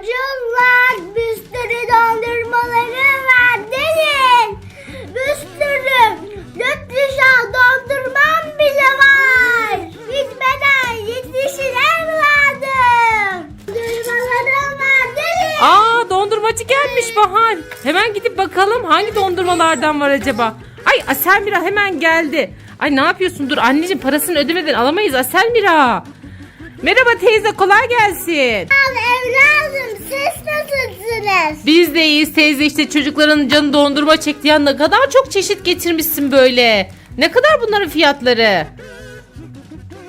Çocuklar bir sürü dondurmaları var deyin. Bir sürü. Dışa dondurmam bile var. Bitmeden yetişin evladım. Dondurmalarım var deyin. Aa dondurmacı gelmiş Bahar. Hemen gidip bakalım hangi dondurmalardan var acaba? Ay Aselmira hemen geldi. Ay ne yapıyorsun? Dur anneciğim parasını ödemeden alamayız Aselmira. Merhaba teyze kolay gelsin. Al evladım siz nasılsınız? Biz de iyiyiz teyze işte çocukların canı dondurma çekti ya ne kadar çok çeşit getirmişsin böyle. Ne kadar bunların fiyatları?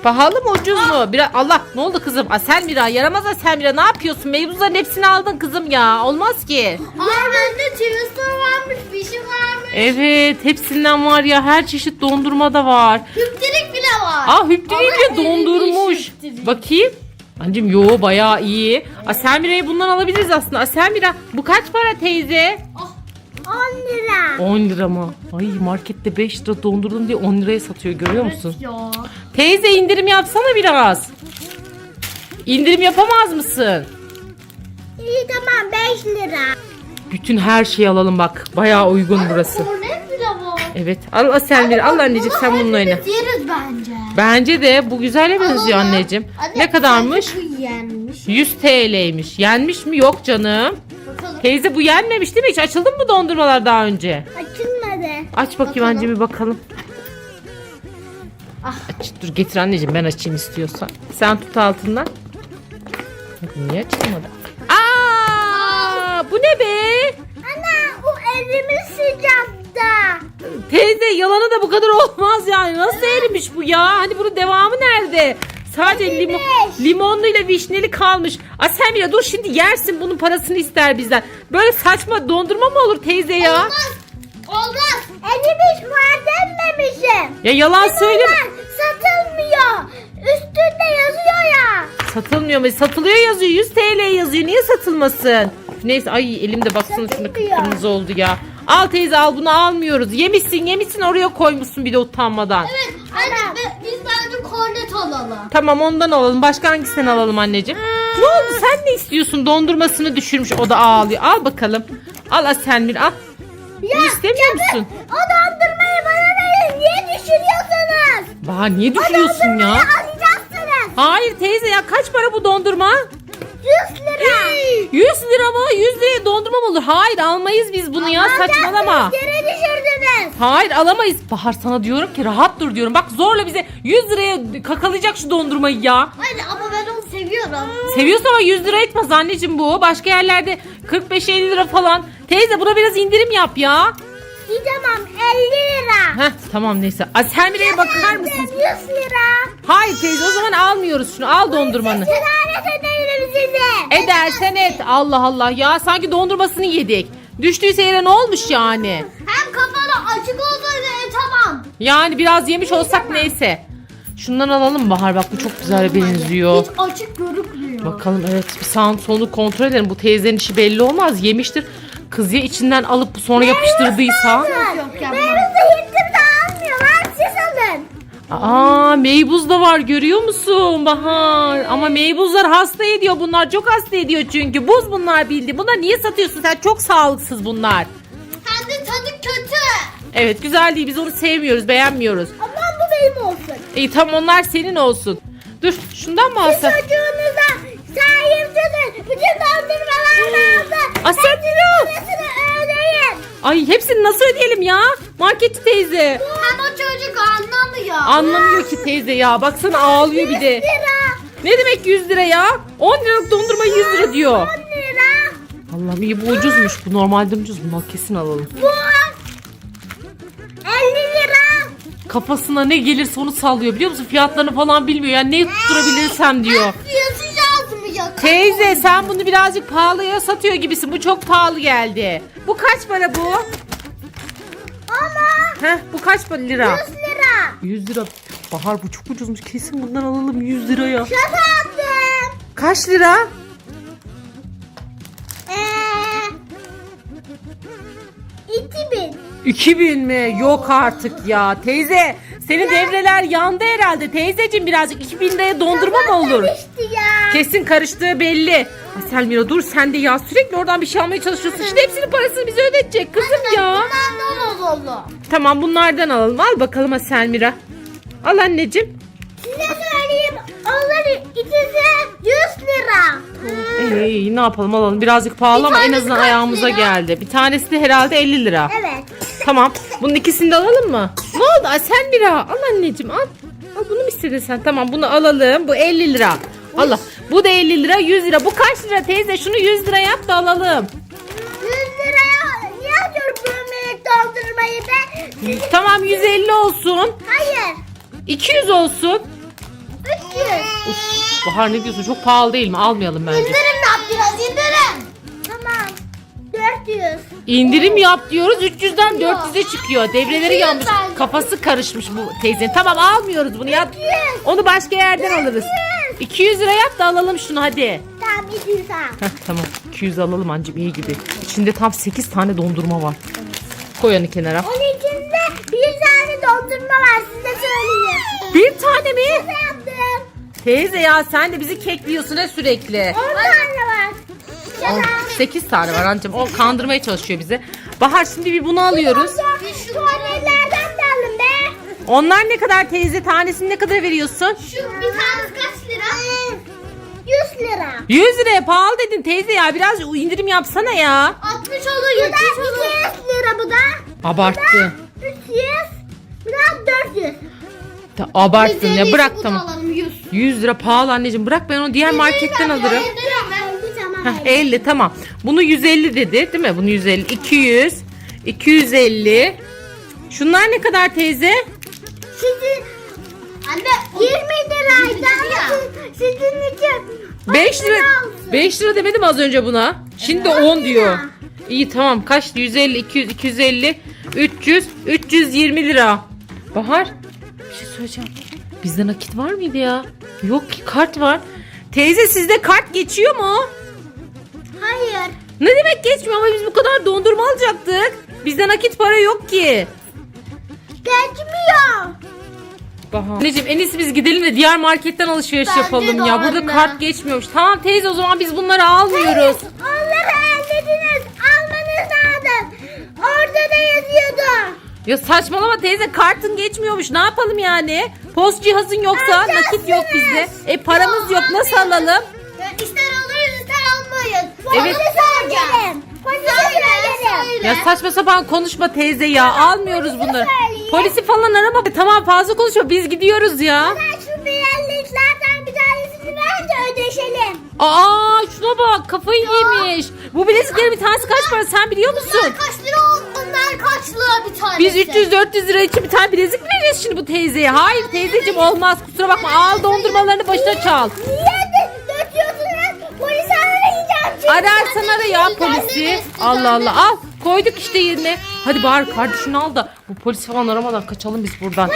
Pahalı mı ucuz mu? Biraz Allah ne oldu kızım? Aselmira yaramaz Aselmira ne yapıyorsun? Meybuzların hepsini aldın kızım ya. Olmaz ki. Bende twister varmış, bir şey varmış. Evet hepsinden var ya her çeşit dondurma da var. Hüptirik bile var. Aa hüptiriyle Ama dondurmuş. erimiş hüptirik. Bakayım. Anneciğim yo bayağı iyi. Aselmira'yı bundan alabiliriz aslında. Aselmira bu kaç para teyze? 10 lira. 10 lira mı? Ay markette 5 lira dondurdum diye 10 liraya satıyor görüyor musun? Ya. Teyze indirim yapsana biraz. İndirim yapamaz mısın? İyi tamam 5 lira. Bütün her şeyi alalım bak. Bayağı uygun burası. Kornet bile var. Evet. Al Aselmira al anneciğim sen bununla oyna. Yeriz bence. De bu güzele benziyor Alalım. anneciğim. Anne, Ne kadarmış? bu yenmiş. 100 TL'ymiş. Yenmiş mi? Yok canım. Bakalım. Teyze bu yenmemiş değil mi? Hiç açıldı mı bu dondurmalar daha önce? Açılmadı. Aç bakayım Bakalım. anneciğim bir bakalım. Ah. Aç, dur getir anneciğim ben açayım istiyorsan. Sen tut altından. Niye açılmadı? Aa, bu ne be? Ana o elimi sıcakta. Yalanı da bu kadar olmaz yani. Nasıl erimiş bu ya? Hani bunun devamı nerede? Sadece limon, limonlu ile vişneli kalmış. Asemira dur şimdi yersin bunun parasını ister bizden. Böyle saçma dondurma mı olur teyze ya? Olmaz. Olmaz. Erimiş var dememişim. Ya yalan. Bunlar satılmıyor. Üstünde yazıyor ya. Satılmıyor mu? Satılıyor yazıyor. 100 TL yazıyor. Niye satılmasın? Neyse ay elimde baksana şuna Satılmıyor. kıpkırmızı oldu ya. Al teyze al bunu almıyoruz. Yemişsin yemişsin oraya koymuşsun bir de utanmadan. Evet. Anne biz bence kornet alalım. Tamam ondan alalım. Başka hangisinden alalım anneciğim? Ne oldu sen ne istiyorsun? Dondurmasını düşürmüş o da ağlıyor. Al bakalım. Al Aselmir al. Bunu istemiyor musun? O dondurmayı bana verin. Niye düşürüyorsunuz? Bahar niye düşüyorsun ya? Alacaksınız. Hayır teyze ya kaç para bu dondurma? 100 lira. 100 lira mı? 100 liraya dondurma mı olur? Hayır almayız biz bunu ya saçmalama. Yere düşürdünüz. Hayır alamayız. Bahar sana diyorum ki rahat dur diyorum. Bak zorla bize 100 liraya kakalayacak şu dondurmayı ya. Hayır ama ben onu seviyorum. Seviyorsun ama 100 lira etmez anneciğim bu. Başka yerlerde 45-50 lira falan. Teyze buna biraz indirim yap ya. Tamam 50 lira. Heh tamam neyse. Aselmire'ye bakar mısın? 100 lira. Hayır teyze o zaman almıyoruz şunu. Al dondurmanı. Lanet ederim sizi. Edersen et. Allah Allah ya sanki dondurmasını yedik. Düştüyse yere ne olmuş yani? Hem kafanı açık e, tamam. Yani biraz yemiş olsak neyse. Şundan alalım Bahar bak bu çok güzel benziyor. Hiç açık görünmüyor. Bakalım evet bir sağını solunu kontrol edelim. Bu teyzenin işi belli olmaz. Yemiştir. Kız ya içinden alıp sonra yapıştırdıysa. Yok de almıyorlar siz alın. Aa meybuz da var görüyor musun Bahar? Ama meybuzlar hasta ediyor bunlar. Çok hasta ediyor çünkü. Buz bunlar bildi. Bunlar niye satıyorsun sen? Çok sağlıksız bunlar. Hem de tadı kötü. Evet güzel değil. Biz onu sevmiyoruz, beğenmiyoruz. Aman bu benim olsun. İyi tamam onlar senin olsun. Dur şundan mı Siz alsak? çocuğunuza sahipsiniz. Bütün dondurmalar sen Parasını ödeyin. Ay hepsini nasıl ödeyelim ya? Marketçi teyze. Hem o çocuk anlamıyor. Anlamıyor ki teyze ya. Baksana ağlıyor bir de. lira. Ne demek 100 lira ya? 10 liralık dondurma 100 lira diyor. 10 lira. Allah'ım iyi bu ucuzmuş. Bu normalde ucuz. Bunu kesin alalım. Bu 50 lira. Kafasına ne gelirse onu sallıyor biliyor musun? Fiyatlarını falan bilmiyor. Yani ne tutturabilirsem diyor. Fiyatı yazmıyor. Teyze sen bunu birazcık pahalıya satıyor gibisin. Bu çok pahalı geldi. Bu kaç para bu? Ama Heh, bu kaç para lira? 100 lira. 100 lira. Bahar bu çok ucuzmuş. Kesin bundan alalım 100 liraya. Şaka yaptım. Kaç lira? Eee. 2000. 2000 mi? Yok artık ya. Teyze senin devreler yandı herhalde. Teyzeciğim birazcık 2000 liraya dondurma mı olur? İşte ya. Kesin karıştığı belli. Ay Selmira dur sen de ya sürekli oradan bir şey almaya çalışıyorsun. Şimdi hepsinin parasını bize ödetecek kızım ya. Bunlardan oldu. Tamam bunlardan alalım. Al bakalım Selmira. Al anneciğim. Size söyleyeyim. Onların ikisi 100 lira. Ey, ne yapalım alalım. Birazcık pahalı Bir ama en tanesi azından kaç ayağımıza lira? geldi. Bir tanesi de herhalde 50 lira. Evet. Tamam. Bunun ikisini de alalım mı? Ne oldu? Ay Selmira al anneciğim al. Al bunu mu istedin sen? Tamam bunu alalım. Bu 50 lira. Allah. Bu da 50 lira 100 lira. Bu kaç lira teyze? Şunu 100 lira yap da alalım. 100 liraya niye atıyorum bu minik dondurmayı be? Tamam 150 olsun. Hayır. 200 olsun. 300. Uf, Bahar ne diyorsun? Çok pahalı değil mi? Almayalım bence. İndirim yap biraz indirim. 400. İndirim yap diyoruz 300'den 400'e çıkıyor. Devreleri 200 yanmış. Kafası karışmış bu teyzenin. Tamam almıyoruz bunu ya. 200. Onu başka yerden alırız. 200 lira yap da alalım şunu hadi. Tamam 200 al. Heh, tamam 200 alalım ancım iyi gibi. İçinde tam 8 tane dondurma var. Koy onu kenara. Onun içinde bir tane dondurma var size söyleyeyim. Bir tane mi? Ne yaptım? Teyze ya sen de bizi kekliyorsun ha sürekli. 10 tane var. Şaka. 8 tane var ancım. O kandırmaya çalışıyor bizi. Bahar şimdi bir bunu alıyoruz. Şu tuvaletlerden de alın be. Onlar ne kadar teyze? Tanesini ne kadar veriyorsun? Şu bir tanesi kaç lira? 100 lira. 100 liraya pahalı dedin teyze ya. Biraz indirim yapsana ya. 60 olur 70 olur. 200 lira bu da. Abarttı. 300. Bu da 400. Ta- Abarttın ya bırak tamam. Alalım 100. 100 lira pahalı anneciğim bırak ben onu diğer marketten alırım. Heh, 50 tamam. Bunu 150 dedi değil mi? Bunu 150. 200. 250. Şunlar ne kadar teyze? Sizin Anne 20 liraydı ama siz- sizin için 5 lira. olsun. 5 lira demedim az önce buna. Şimdi Evet. 10 diyor. İyi tamam. Kaç? 150, 200, 250, 300, 320 lira. Bahar, bir şey söyleyeceğim. Bizde nakit var mıydı ya? Yok ki kart var. Teyze sizde kart geçiyor mu? Hayır. Ne demek geçmiyor ama biz bu kadar dondurma alacaktık. Bizde nakit para yok ki. Geçmiyor. Bahar. Anneciğim en iyisi biz gidelim de diğer marketten alışveriş Bence yapalım de ya. Burada anne. kart geçmiyormuş. Tamam teyze o zaman biz bunları almıyoruz. Onları ellediniz. Almanız lazım. Orada da yazıyordu. Ya saçmalama teyze kartın geçmiyormuş. Ne yapalım yani? Post cihazın yoksa nakit yok bizde. E paramız yok nasıl alalım? Alırız ister almayız. Evet. Söylerim. Polise söylerim. Ya saçma sapan konuşma teyze ya. Almıyoruz bunları. Polisi falan arama. Tamam fazla konuşma. Biz gidiyoruz ya. Ben şu bileliklerden bir tanesini ver de ödeşelim. Aa şuna bak kafayı yemiş. Bu bileziklerin bir tanesi kaç para sen biliyor musun? kaç lira onlar kaç lira bir tanesi? Biz 300-400 lira için bir tane bilezik mi vereceğiz şimdi bu teyzeye? Hayır teyzeciğim olmaz kusura bakma. Al dondurmalarını başına çal. Niye Ararsan ara ya polisi. Allah Allah al. Koyduk işte yerine. Hadi bari kardeşini al da bu polisi falan aramadan kaçalım biz buradan.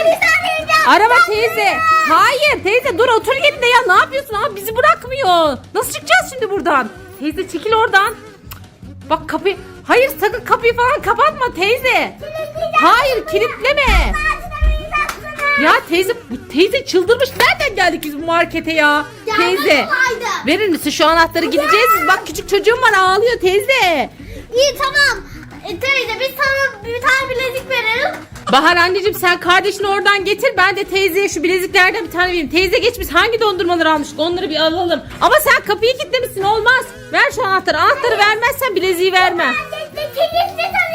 Arama teyze. Hayır teyze dur otur yerinde ya. Ne yapıyorsun? Abi bizi bırakmıyor. Nasıl çıkacağız şimdi buradan? Teyze çekil oradan. Bak kapıyı. Hayır sakın kapıyı falan kapatma teyze. Hayır kilitleme. Ya teyze bu teyze çıldırmış. Nereden geldik biz bu markete ya? Teyze. Verir misin şu anahtarı gideceğiz biz. Bak küçük çocuğum var ağlıyor teyze. İyi tamam. E, teyze biz sana bir tane bilezik verelim. Bahar anneciğim sen kardeşini oradan getir. Ben de teyzeye şu bileziklerden bir tane vereyim. Teyze geç biz hangi dondurmaları almıştık onları bir alalım. Ama sen kapıyı kilitlemişsin olmaz. Ver şu anahtarı. Anahtarı vermezsen bileziği vermem. Kilitli tutacaksınız artık.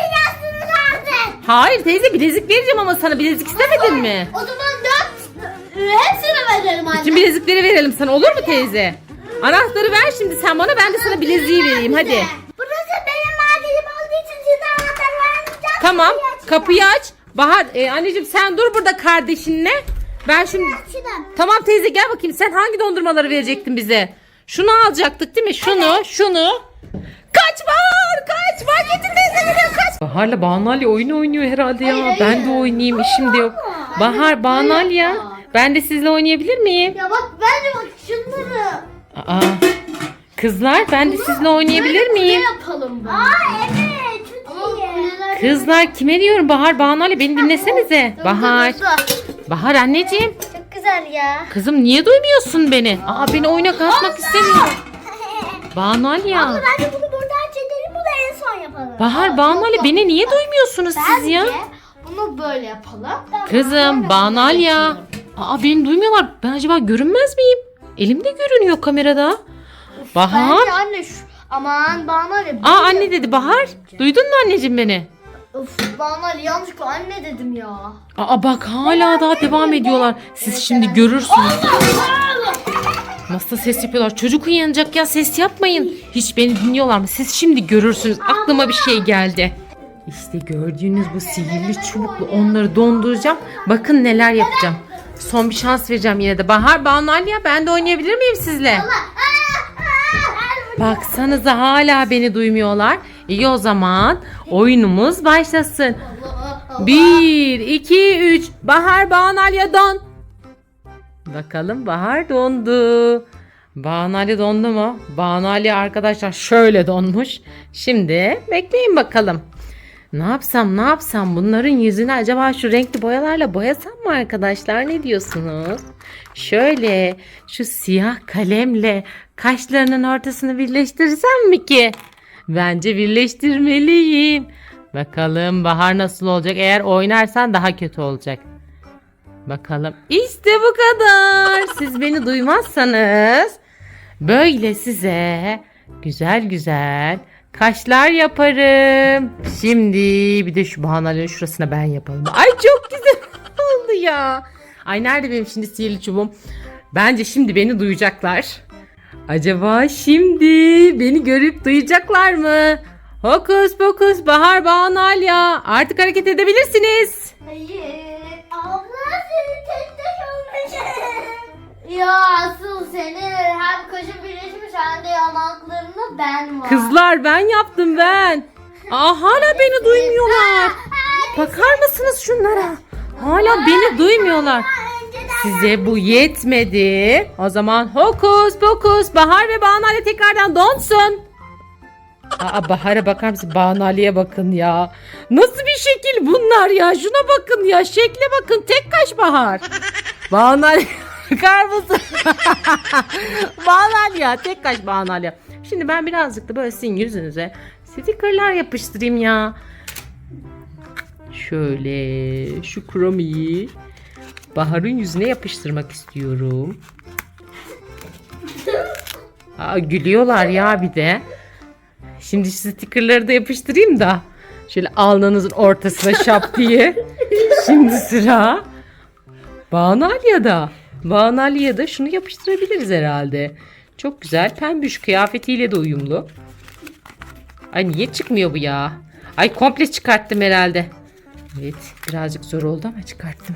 Hayır teyze bilezik vereceğim ama sana bilezik istemedin mi? O zaman dört hepsini verelim anne. Bütün bilezikleri verelim sana olur mu teyze? Anahtarı ver şimdi sen bana ben de sana bileziği vereyim hadi. Burası benim marketim olduğu için size anahtar vermeyeceğim. Tamam Kapıyı aç. Bahar e, anneciğim sen dur burada kardeşinle. Ben şimdi... Tamam teyze gel bakayım sen hangi dondurmaları verecektin bize? Şunu alacaktık değil mi? Şunu, şunu. Kaç Bahar kaç. Marketin teyze geliyor kaç. Bahar'la Banalya oyun oynuyor herhalde ya. Hayır, Ben hayır. de oynayayım işim de yok. Ama. Bahar Banalya. hayır. Ben de sizle oynayabilir miyim? Ya bak bence bak şunları. Aa, kızlar ben de sizle oynayabilir miyim? yapalım Aa evet çok iyi. Kızlar kime diyorum Bahar Banalya beni dinlesenize. Bahar. Bahar anneciğim. Çok güzel ya. Kızım niye duymuyorsun beni? Aa beni oyuna katmak istemiyor. Banu Ali ya. Ama bence bunu buradan çekelim bunu en son yapalım. Bahar Banu Ali beni niye duymuyorsunuz siz ya? Bence bunu böyle yapalım. Kızım Banu Ali ya. Aa beni duymuyorlar. Ben acaba görünmez miyim? Elimde görünüyor kamerada. Bahar. Bence anne şu aman Banu Ali. Aa anne dedi Bahar. Duydun mu anneciğim beni? Of Banu Ali yanlışlıkla anne dedim ya. Aa bak hala daha devam ediyorlar. Siz şimdi görürsünüz. Nasıl ses yapıyorlar? Çocuk uyanacak ya ses yapmayın. Hiç beni dinliyorlar mı? Siz şimdi görürsünüz. Aklıma bir şey geldi. İşte gördüğünüz bu sihirli çubukla onları donduracağım. Bakın neler yapacağım. Son bir şans vereceğim yine de. Bahar, Banu Aliye ben de oynayabilir miyim sizle? Baksanıza hala beni duymuyorlar. İyi o zaman oyunumuz başlasın. Bir, iki, üç. Bahar Banalya don. Bakalım Bahar dondu. Banalya dondu mu? Banalya arkadaşlar şöyle donmuş. Şimdi bekleyin bakalım. Ne yapsam ne yapsam bunların yüzünü acaba şu renkli boyalarla boyasam mı arkadaşlar ne diyorsunuz? Şöyle şu siyah kalemle kaşlarının ortasını birleştirsem mi ki? Bence birleştirmeliyim. Bakalım Bahar nasıl olacak? Eğer oynarsan daha kötü olacak. Bakalım. İşte bu kadar. Siz beni duymazsanız böyle size güzel güzel kaşlar yaparım. Şimdi bir de şu bahanelerin şurasına ben yapalım. Ay çok güzel oldu ya. Ay nerede benim şimdi sihirli çubuğum? Bence şimdi beni duyacaklar. Acaba şimdi beni görüp duyacaklar mı? Hokus pokus Bahar Banalya artık hareket edebilirsiniz. Hayır. Seni tek tek olmuşum. Ya asıl senin hem kaşın birleşmiş hem de yanaklarında ben var. Kızlar ben yaptım ben. Aa hala beni duymuyorlar. Bakar mısınız şunlara? Hala beni duymuyorlar. Size bu yetmedi. O zaman hokus pokus Bahar ve Banale tekrardan donsun. Aa Bahar'a bakar mısın? Banali'ye bakın ya. Nasıl bir şekil bunlar ya? Şuna bakın ya. Şekle bakın. Tek kaş Bahar. Banali bakar mısın? Banal ya. Tek kaş Banal ya. Şimdi ben birazcık da böyle sizin yüzünüze stickerlar yapıştırayım ya. Şöyle şu kromiyi Bahar'ın yüzüne yapıştırmak istiyorum. Aa, gülüyorlar ya bir de. Şimdi şu stickerları da yapıştırayım da. Şöyle alnınızın ortasına şap diye. Şimdi sıra Banalya'da. Banalya'da şunu yapıştırabiliriz herhalde. Çok güzel. Pembüş kıyafetiyle de uyumlu. Ay niye çıkmıyor bu ya? Ay komple çıkarttım herhalde. Evet birazcık zor oldu ama çıkarttım.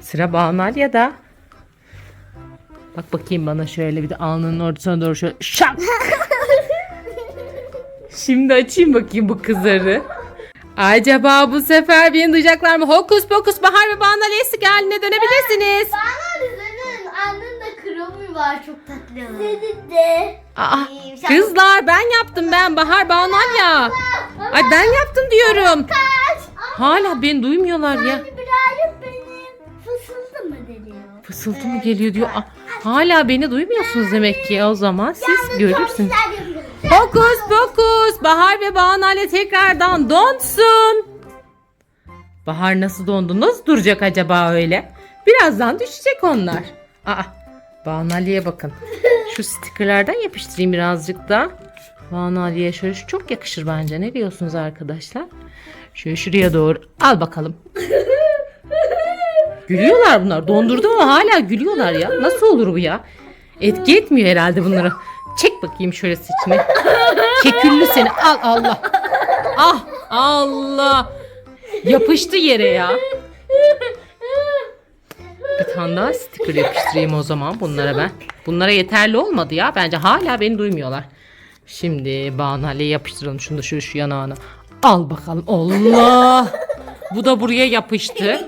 Sıra Banalya'da. Bak bakayım bana şöyle bir de alnının ortasına doğru şöyle şak. Şimdi açayım bakayım bu kızları. Acaba bu sefer beni duyacaklar mı? Hokus pokus Bahar ve Banu Ali eski haline dönebilirsiniz. Bana annende kromi var çok tatlı. Senin de. Aa, kızlar ben yaptım ben Bahar Banu Ali ya. Ay ben yaptım diyorum. Hala beni duymuyorlar ya. Birazcık benim fısıldı mı deniyor? Fısıltı mı geliyor diyor. Aa, hala beni duymuyorsunuz demek ki o zaman siz görürsünüz. Hokus pokus Bahar ve Banu Ali tekrardan donsun. Bahar nasıl dondu? Nasıl duracak acaba öyle? Birazdan düşecek onlar. Aa, Banu Ali'ye bakın. Şu stickerlardan yapıştırayım birazcık da. Banu Ali'ye şöyle şu çok yakışır bence. Ne diyorsunuz arkadaşlar? Şöyle şuraya doğru. Al bakalım. Gülüyorlar bunlar. Dondurdu ama hala gülüyorlar ya. Nasıl olur bu ya? Etki etmiyor herhalde bunlara. Çek bakayım şöyle saçını. Keküllü seni. Al Allah. Ah Allah. Yapıştı yere ya. Bir tane daha sticker yapıştırayım o zaman bunlara ben. Bunlara yeterli olmadı ya. Bence hala beni duymuyorlar. Şimdi Banale'ye yapıştıralım. Şunu da şöyle şu yanağına. Al bakalım. Allah. Bu da buraya yapıştı.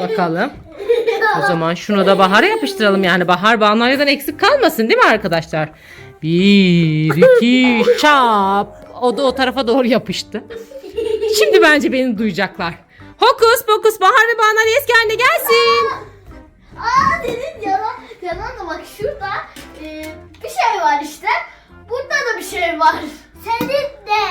Bakalım. O zaman şunu da Bahar'a yapıştıralım yani. Bahar Banale'den eksik kalmasın değil mi arkadaşlar? Bir, iki, çap. O da o tarafa doğru yapıştı. Şimdi bence beni duyacaklar. Hokus pokus Bahar ve Banale eski haline gelsin. Aa senin yalan, yalan da bak şurada Ee, bir şey var işte. Burada da bir şey var. Senin de.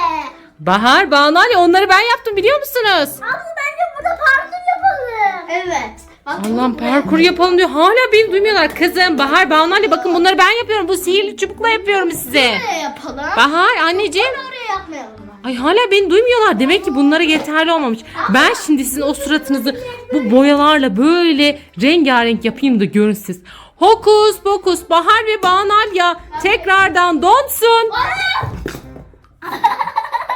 Bahar, Banu Ali onları ben yaptım biliyor musunuz? Abla bence burada parkur yapalım. Evet. Bak, Allah'ım parkur yapalım diyor. Hala beni duymuyorlar. Kızım Bahar, Banu bakın bunları ben yapıyorum. Bu sihirli çubukla yapıyorum size. Buraya yapalım. Bahar anneciğim. Oraya yapmayalım. Ay hala beni duymuyorlar. Demek ki bunlara yeterli olmamış. Ben şimdi sizin o suratınızı bu boyalarla böyle rengarenk yapayım da görün siz. Hokus pokus Bahar ve Banalya tekrardan donsun.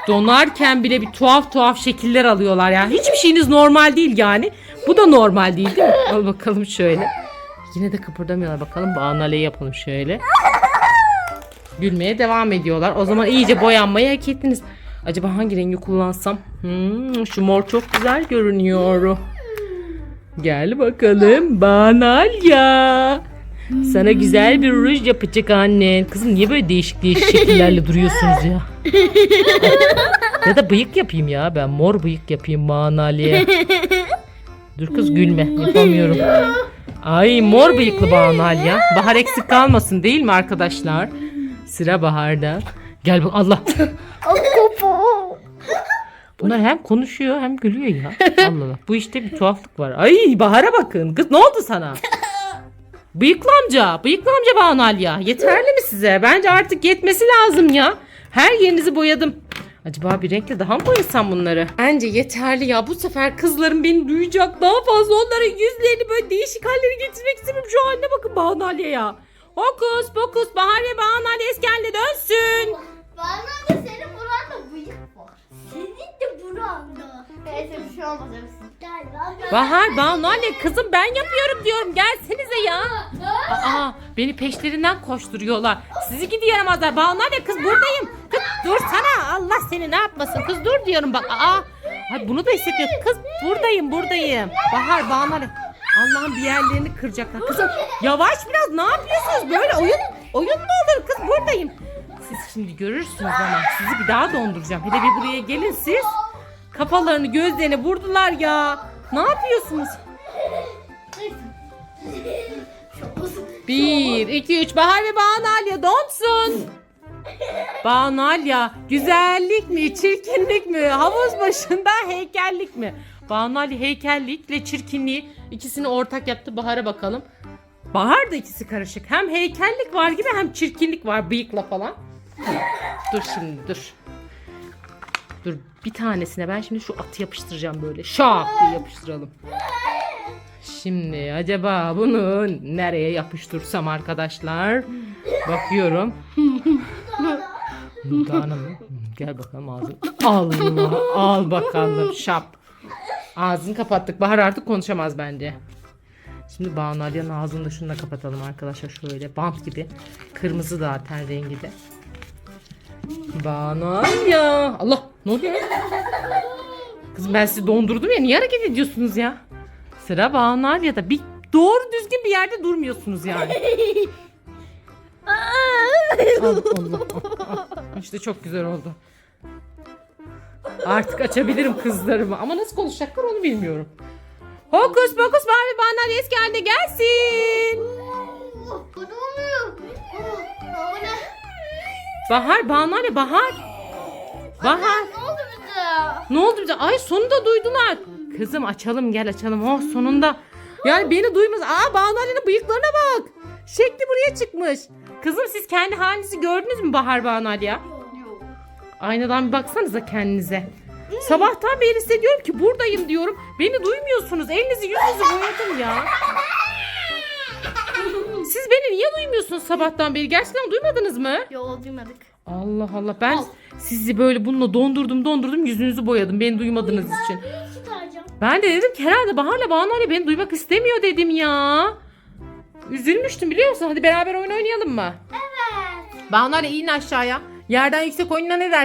Donarken bile bir tuhaf tuhaf şekiller alıyorlar ya. Hiçbir şeyiniz normal değil yani. Bu da normal değil değil mi? Al bakalım şöyle. Yine de kıpırdamıyorlar. Bakalım Banalya'yı yapalım şöyle. Gülmeye devam ediyorlar. O zaman iyice boyanmayı hak ettiniz. Acaba hangi rengi kullansam? Hmm, şu mor çok güzel görünüyor. Gel bakalım Banalya. Sana güzel bir ruj yapacak annen. Kızım niye böyle değişik değişik şekillerle duruyorsunuz ya? ya da bıyık yapayım ya. Ben mor bıyık yapayım Banalya'ya. Dur kız gülme. Yapamıyorum. Ay mor bıyıklı Banalya. Bahar eksik kalmasın değil mi arkadaşlar? Sıra Bahar'da. Gel bak Allah. Bunlar hem konuşuyor hem gülüyor ya. Allah Allah. Bu işte bir tuhaflık var. Ay Bahar'a bakın. Kız ne oldu sana? Bıyıklı amca. Bıyıklı amca Banalya. Yeterli mi size? Bence artık yetmesi lazım ya. Her yerinizi boyadım. Acaba bir renkle daha mı boyasam bunları? Bence yeterli ya. Bu sefer kızlarım beni duyacak. Daha fazla onların yüzlerini böyle değişik halleri getirmek istemiyorum. Şu haline bakın Banalya'ya. Hokus pokus Bahar ve Banalya eski haline dönsün. Bana da senin. De buranda. Neyse bir şey olmaz lan. Bahar Banalya kızım ben yapıyorum diyorum. Gelsenize ya. Aa beni peşlerinden koşturuyorlar. Sizi gidi yaramazlar. Banalya kız buradayım. Kız dur sana. Allah seni ne yapmasın. Kız dur diyorum bak. Aa. Ay bunu da hissetmiyor. Kız buradayım buradayım. Bahar Banalya. Allah'ım bir yerlerini kıracaklar. Kızım yavaş biraz ne yapıyorsunuz? Böyle oyun oyun mu olur? Kız buradayım. Şimdi görürsünüz ama sizi bir daha donduracağım. Hele bir buraya gelin siz. Kafalarını gözlerini vurdular ya. Ne yapıyorsunuz? Bir, iki, üç. Bahar ve Banalya donsun. Banalya güzellik mi, çirkinlik mi? Havuz başında heykellik mi? Banalya heykellikle çirkinliği ikisini ortak yaptı. Bahar'a bakalım. Bahar da ikisi karışık. Hem heykellik var gibi hem çirkinlik var bıyıkla falan. Dur şimdi dur. Dur bir tanesine ben şimdi şu atı yapıştıracağım böyle. Şak diye yapıştıralım. Şimdi acaba bunu nereye yapıştırsam arkadaşlar? Bakıyorum. Dudağına mı? Gel bakalım ağzını. Allah al bakalım şap. Ağzını kapattık. Bahar artık konuşamaz bence. Şimdi Banu Alya'nın ağzını da şununla kapatalım arkadaşlar şöyle bant gibi. Kırmızı zaten rengi de. Banu Alya. Allah ne oluyor? ya? Kızım ben sizi dondurdum ya niye hareket ediyorsunuz ya? Sıra Banu Alya'da. Bir doğru düzgün bir yerde durmuyorsunuz yani. Allah Allah. İşte çok güzel oldu. Artık açabilirim kızlarımı. Ama nasıl konuşacaklar onu bilmiyorum. Hokus pokus Barbie Banu eski haline gelsin. Bu ne oluyor? Bu ne? Bahar, Banu Ali, Bahar. Bahar. Ne oldu bize? Ne oldu bize? Ay sonunda duydular. Kızım açalım gel açalım. Oh sonunda. Yani beni duymaz. Aa Banu Ali'nin bıyıklarına bak. Şekli buraya çıkmış. Kızım siz kendi halinizi gördünüz mü Bahar Banu Ali ya? Yok. Aynadan bir baksanıza kendinize. Sabahtan beri hissediyorum ki buradayım diyorum. Beni duymuyorsunuz. Elinizi yüzünüzü boyadım ya. Siz beni niye duymuyorsunuz sabahtan beri? Gerçekten duymadınız mı? Yok duymadık. Allah Allah ben Al. sizi böyle bununla dondurdum dondurdum yüzünüzü boyadım beni duymadığınız için. Ben de dedim ki herhalde Bahar'la Banu Ali beni duymak istemiyor dedim ya. Üzülmüştüm biliyor musun? Hadi beraber oyun oynayalım mı? Evet. Banu Ali in aşağıya. Yerden yüksek oyununa ne dersin?